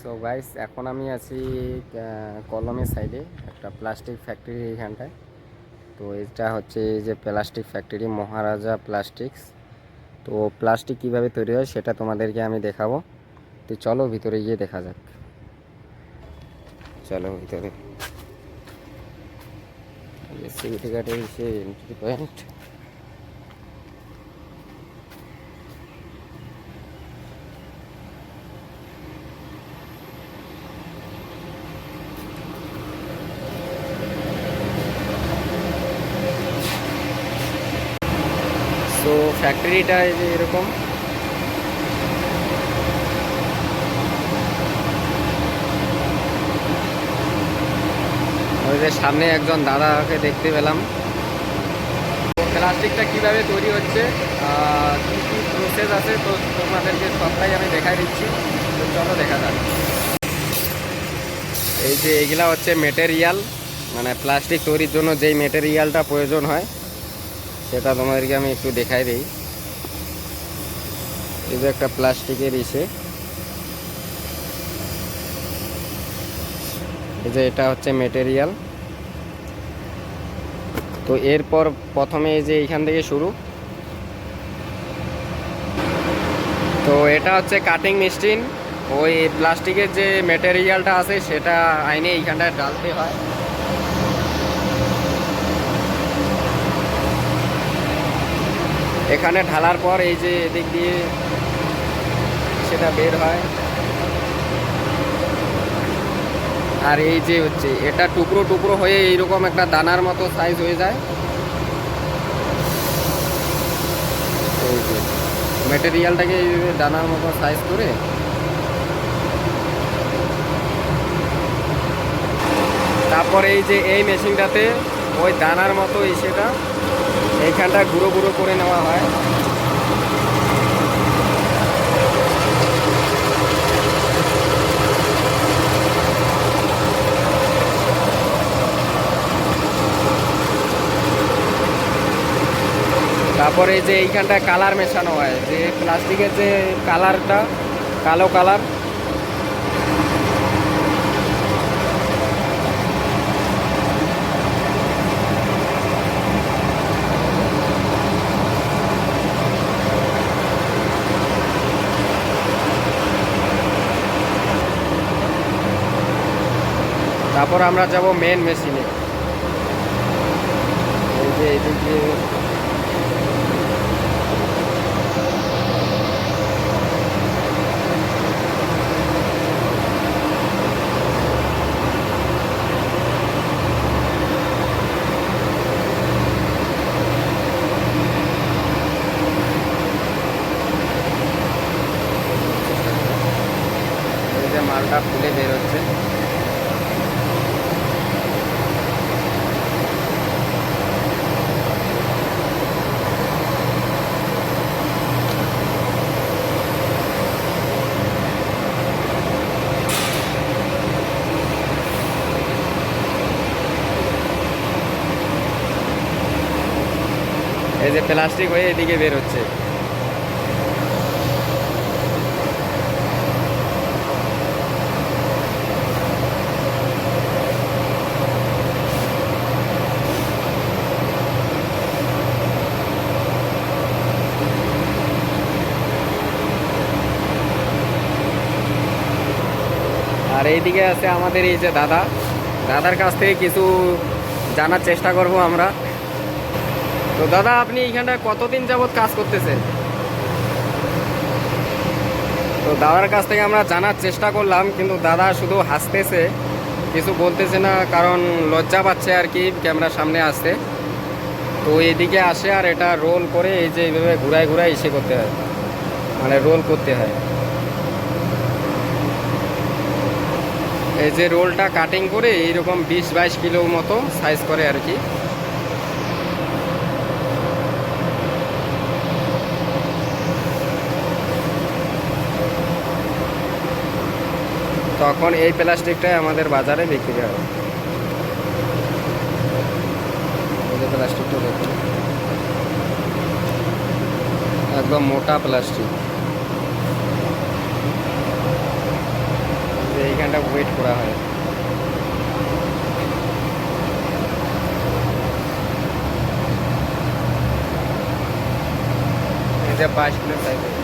So guys এখন আমি আছি কলমের সাইডে একটা প্লাস্টিক ফ্যাক্টরি এইখানটায়। তো এটা হচ্ছে এই যে প্লাস্টিক ফ্যাক্টরি মহারাজা প্লাস্টিক্স তো প্লাস্টিক কীভাবে তৈরি হয় সেটা তোমাদেরকে আমি দেখাবো। তো চলো ভিতরে গিয়ে দেখা যাক। চলো ভিতরে। সিকিউরিটি গার্ডের সে এন্ট্রি পয়েন্ট সো ফ্যাক্টরিটা যে এরকম। যে সামনে একজন দাদাকে দেখতে পেলাম। প্লাস্টিকটা কীভাবে তৈরি হচ্ছে কি কি প্রসেস আছে, তো তোমাদেরকে সবটাই আমি দেখাই দিচ্ছি। তো চলো দেখা যাক। এই যে এগুলা হচ্ছে মেটেরিয়াল মানে প্লাস্টিক তৈরির জন্য যেই মেটেরিয়ালটা প্রয়োজন হয় সেটা তোমাদেরকে আমি একটু দেখাই দিই। এই যে একটা প্লাস্টিকের ইসে। এই যে এটা হচ্ছে মেটেরিয়াল তো এরপর প্রথমে এই যে এইখান থেকে শুরু। তো এটা হচ্ছে কাটিং মেশিন ওই প্লাস্টিকের যে মেটেরিয়ালটা আছে, সেটা আইনে এইখানটায় ডালতে হয়। এখানে ঢালার পর এই যে এদিক দিয়ে সেটা বের হয়। আর এই যে হচ্ছে, এটা টুকরো টুকরো হয়ে এইরকম একটা দানার মতো সাইজ হয়ে যায়। এই যে মেটেরিয়ালটাকে দানার মতো সাইজ করে তারপর এই যে এই মেশিনটাতে ওই দানার মতো সেটা এইখানটা গুঁড়ো গুঁড়ো করে নেওয়া হয়। তারপরে যে এইখানটা কালার মেশানো হয়, যে প্লাস্টিকের যে কালারটা, কালো কালার তারপর আমরা যাব মেন মেশিনে এই যে এদিক মালটা ফুলে বের এই যে প্লাস্টিক হয়ে এদিকে বের হচ্ছে। আর এইদিকে আছে আমাদের এই যে দাদা। দাদার কাছ থেকে কিছু জানার চেষ্টা করব আমরা। তো দাদা, আপনি এইখানটায় কতদিন যাবৎ কাজ করতেছেন? তো দাদার কাছ থেকে আমরা জানার চেষ্টা করলাম, কিন্তু দাদা শুধু হাসতেছে, কিছু বলতেছে না, কারণ লজ্জা পাচ্ছে আর কি, ক্যামেরার সামনে আসতে। তো এদিকে আসে আর এটা রোল করে এই যে এইভাবে ঘুরায় ঘুরায় ইসে করতে হয়। মানে রোল করতে হয়। এই যে রোলটা কাটিং করে এইরকম বিশ বাইশ কিলো মতো সাইজ করে আর কি। তখন এই প্লাস্টিকটাই আমাদের বাজারে বিক্রি এই প্লাস্টিকটা একদম মোটা প্লাস্টিক। এইখানটা ওয়েট করা হয়। যে বাইশ কিলো সাইকেল